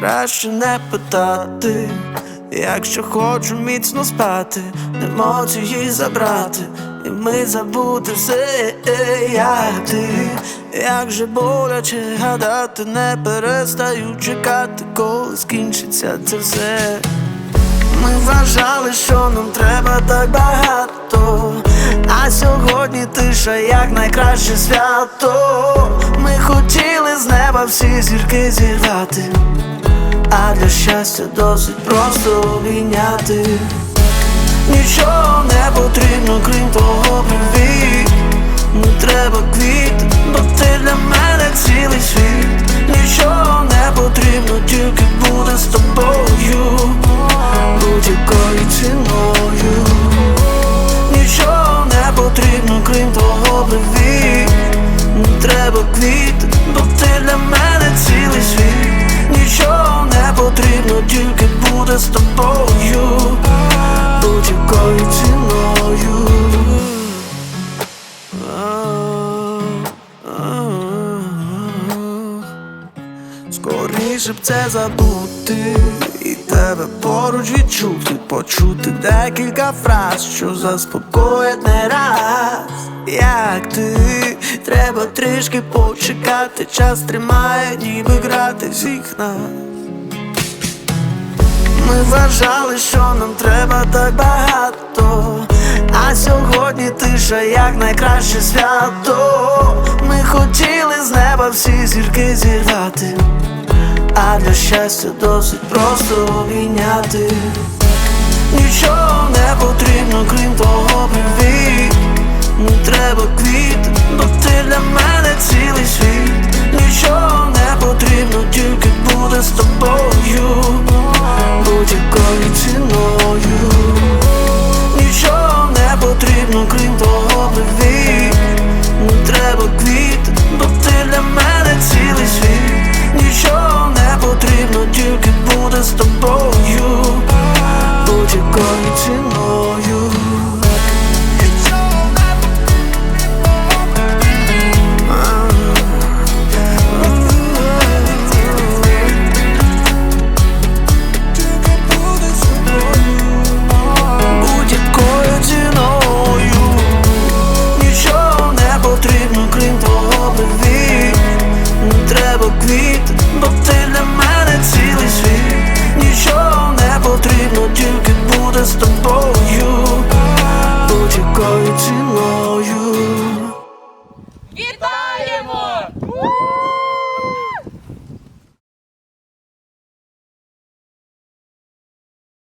Краще не питати, якщо хочу міцно спати, не можу забрати, і ми забути все, як ти, як же боляче гадати, не перестаю чекати, коли скінчиться це все. Ми вважали, що нам треба так багато, сьогодні тиша як найкраще свято. Ми хотіли з неба всі зірки зірвати, а для щастя досить просто обійняти. Нічого не потрібно, крім того привіт Не треба квіт, потрібно, крім того привіт Не треба квіт, бо ти для мене цілий світ. Нічого не потрібно, тільки буде з тобою. Будь-якою ціною. Скоріше б це забути тебе поруч відчути, почути декілька фраз, що заспокоять не раз, як ти, треба трішки почекати, час тримає, ніби грати всіх нас. Ми вважали, що нам треба так багато, а сьогодні тиша як найкраще свято. Ми хотіли з неба всі зірки зірвати, а для щастя досить просто обійняти. Нічого не потрібно, крім того